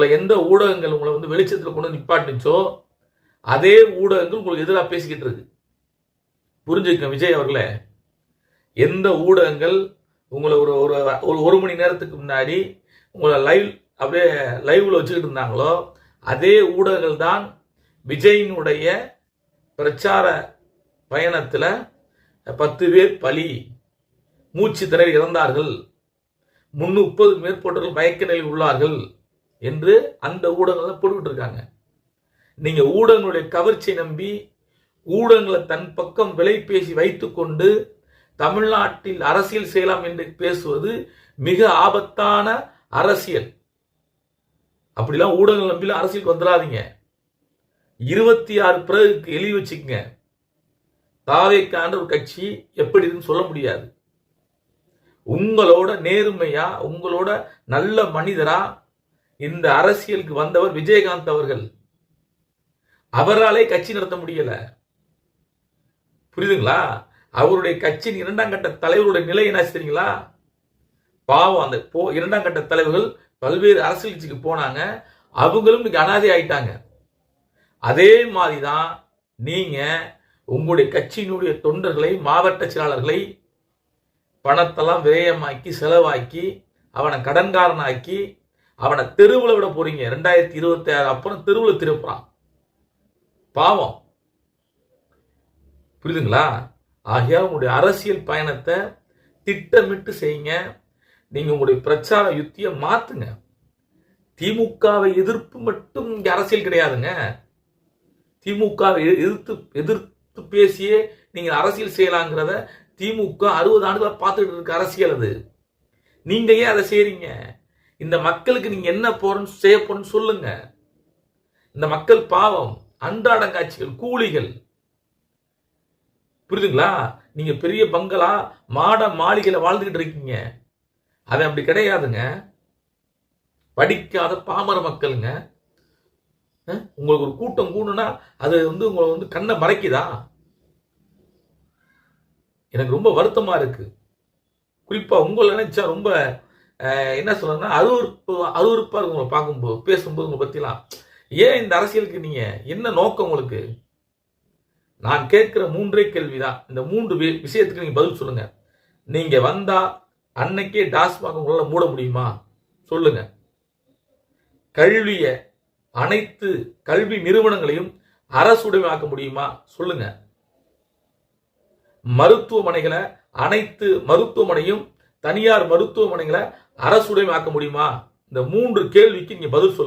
உங்களை எந்த ஊடகங்கள் உங்களை வந்து வெளிச்சத்தில் கொண்டு நிப்பாட்டுச்சோ அதே ஊடகங்கள் உங்களுக்கு எதிராக பேசிக்கிட்டு இருக்கு. புரிஞ்சுக்க விஜய் அவர்களே. எந்த ஊடகங்கள் உங்களை ஒரு ஒரு ஒரு ஒரு மணி நேரத்துக்கு முன்னாடி உங்களை லைவ் அப்படியே லைவ்ல வச்சுக்கிட்டு இருந்தாங்களோ அதே ஊடகங்கள் தான் விஜயினுடைய பிரச்சார பயணத்தில் பத்து பேர் பலி மூச்சு திணறி இறந்தார்கள். முன்னூப்பது மேற்பட்டவர்கள் மயக்க நிலையில் உள்ளார்கள். என்று அந்த ஊடகங்கள் போட்டுக்கிட்டு இருக்காங்க. நீங்க ஊடகங்களுடைய கவர்ச்சி நம்பி ஊடகங்களை தன் பக்கம் விலை பேசி வைத்துக்கொண்டு தமிழ்நாட்டில் அரசியல் செய்யலாம் என்று பேசுவது மிக ஆபத்தான அரசியல். அப்படிலாம் ஊடகங்கள் நம்பிலாம் அரசியலுக்கு வந்துடாதீங்க. இருபத்தி ஆறு பிறகுக்கு எழுதி வச்சுக்கங்க. தாவேக்கான ஒரு கட்சி எப்படி இருக்குன்னு சொல்ல முடியாது. உங்களோட நேர்மையா உங்களோட நல்ல மனிதரா இந்த அரசியலுக்கு வந்தவர் விஜயகாந்த் அவர்கள். அவராலே கட்சி நடத்த முடியல. புரியுதுங்களா? அவருடைய கட்சியின் இரண்டாம் கட்ட தலைவருடைய நிலை என்ன தெரியுங்களா? பாவம் அந்த போ இரண்டாம் கட்ட தலைவர்கள் பல்வேறு அரசியல் கட்சிக்கு போனாங்க. அவங்களும் இன்னைக்கு அனாதை ஆயிட்டாங்க. அதே மாதிரி தான் நீங்க உங்களுடைய கட்சியினுடைய தொண்டர்களை மாவட்ட செயலாளர்களை பணத்தெல்லாம் விரயமாக்கி செலவாக்கி அவனை கடன்காரனாக்கி அவனை தெருவில் விட போறீங்க. ரெண்டாயிரத்தி இருபத்தி ஆறு அப்புறம் தெருவில் திருப்புறான். பாவம். புரியுதுங்களா? ஆகிய உங்களுடைய அரசியல் பயணத்தை திட்டமிட்டு செய்யுங்க. நீங்க உங்களுடைய பிரச்சார யுத்தியை மாத்துங்க. திமுகவை எதிர்ப்பு மட்டும் இங்க அரசியல் கிடையாதுங்க. திமுகவை எதிர்த்து எதிர்த்து பேசியே நீங்க அரசியல் செய்யலாங்கிறத திமுக அறுபது ஆண்டுகளாக பார்த்துட்டு இருக்க அரசியல் அது. நீங்க ஏன் அதை செய்றீங்க இந்த மக்களுக்கு நீங்க என்ன போறன்னு செய்ய போறன்னு சொல்லுங்க. இந்த மக்கள் பாவம் அன்றாட காட்சிகள் கூலிகள். புரியுதுங்களா? நீங்க பெரிய பங்களா மாட மாளிகையில வாழ்ந்துகிட்டு இருக்கீங்க. அது அப்படி கிடையாதுங்க. படிக்காத பாமர மக்களுங்க. உங்களுக்கு ஒரு கூட்டம் கூடனா அது வந்து உங்களை வந்து கண்ணை மறைக்குதா? எனக்கு ரொம்ப வருத்தமா இருக்கு. குறிப்பா உங்களை நினைச்சா ரொம்ப என்ன சொல்றதுன்னா அருவருப்பு அருவருப்பா இருக்கும் உங்களை பார்க்கும்போது பேசும்போது உங்களை பத்திலாம். ஏன் இந்த அரசியலுக்கு நீங்க என்ன நோக்கம் உங்களுக்கு? நான் கேட்கிற மூன்றே கேள்விதான். இந்த மூன்று விஷயத்துக்கு நீங்க பதில் சொல்லுங்க. நீங்க வந்தா அன்னைக்கே டாஸ்மாக் உங்களால் மூட முடியுமா? சொல்லுங்க. கல்விய அனைத்து கல்வி நிறுவனங்களையும் அரசுடைமையாக்க முடியுமா? சொல்லுங்க. மருத்துவமனைகளை அனைத்து மருத்துவமனையும் தனியார் மருத்துவமனைகளை அரசுடைமையாக்க முடியுமா? இந்த மூன்று கேள்விக்கு நீங்க பதில் சொல்லுங்க.